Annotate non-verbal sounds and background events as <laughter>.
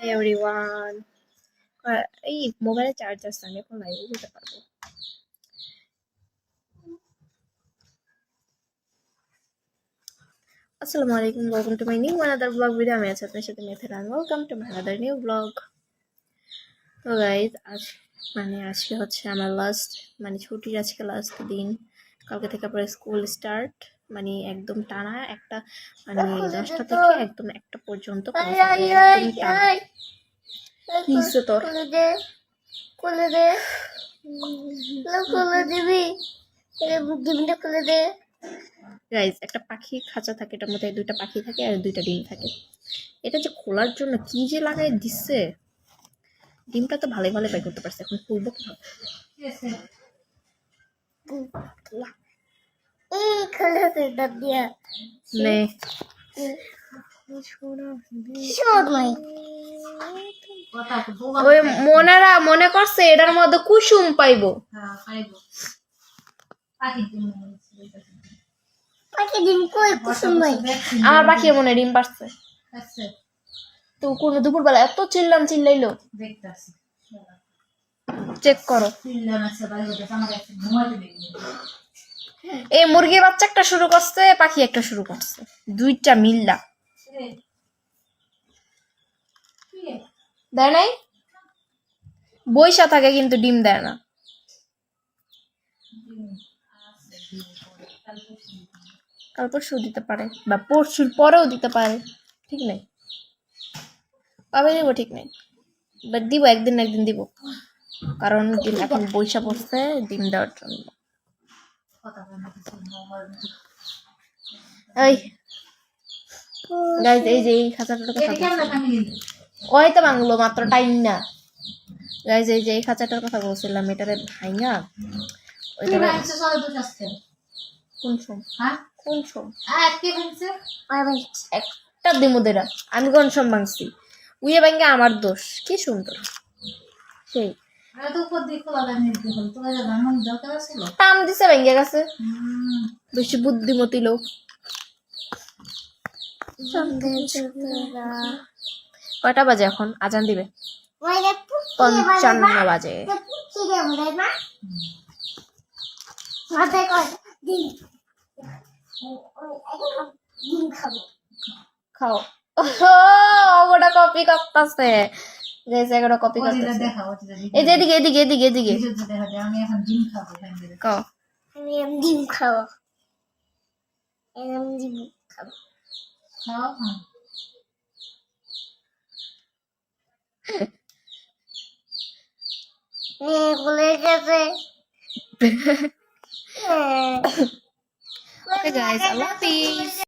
Everyone এই মোবাইলে charge আছে আমি এখন লাইভে যেতে পারব আসসালামু আলাইকুম welcome to my new another blog video আমি আছি আপনার সাথে Matheran welcome to my another new blog তো গাইজ আজ মানে আজকে হচ্ছে আমার লাস্ট মানে ছুটির আজকে লাস্ট দিন। কালকে থেকে পরে স্কুল স্টার্ট মানে একদম টানা একটা মানে দশটা থেকে একদম একটা পর্যন্ত। কি তোর? খুলে দে খুলে দিবি। ডিমটা খুলে দে। গাইজ একটা পাখি খাঁচা থাকে এটার মধ্যে দুইটা পাখি থাকে আর দুইটা ডিম থাকে। এটা যে খোলার জন্য কি যে লাগাই দিচ্ছে ডিমটা তো ভালোই ভালো বাই করতে পারছে এখন খুলবো কীভাবে? নে। ওই মনেরা মনে করছে এটার মধ্যে কুসুম পাইবো। পাখি ডিম কই কুসুম নাই আমার পাখি মনে ডিম পারছে তো কোন দুপুরবেলা এত চিল্লাম চিল্লাইলো। চেক করো। এই মুরগির বাচ্চা একটা শুরু করছে পাখি একটা শুরু করছে। দুইটা মিল্লা। দেয় নাই? বইসা থাকে কিন্তু ডিম দেয় না। কাল পরশু দিতে পারে বা পরশুর পরেও দিতে পারে ঠিক নেই? কবে দিব ঠিক নেই। বাট দিব একদিন একদিন দিব। কারণ ডিম এখন বৈশা পড়ছে ডিম দেওয়ার জন্য। এই গাইজ এই যে এই বলছি। ওই তো বাংলো মাত্র টাইম না। গাইজ এই যে এই খাঁচাটার কথা বলছিলাম এটারে ভাইঙা। ওইটারে কোন সোম? কোন সোম? একটা দিমুদেরা আমি কোন সোম ভাঙছি? উইয়ে ভাঙ্গে আমার দোষ। কি সুন্দর। সেই। টান দিছে ভেঙে গেছে। বেশি বুদ্ধিমতী লোক। কয়টা বাজে এখন? আজান দিবে। পঞ্চান্ন বাজে। মাথায় কর ডিম ডিম খাব খাও ওটা কপি করতেছে। গেছে এগুলো কপি করতেছে এই যে এদিকে এদিকে এদিকে এদিকে। কও আমি এম ডিম খাব এম ডিম খাব। মেয়ে বলে গেছে <laughs> ওকে গাইস আল্লাহ হাফিজ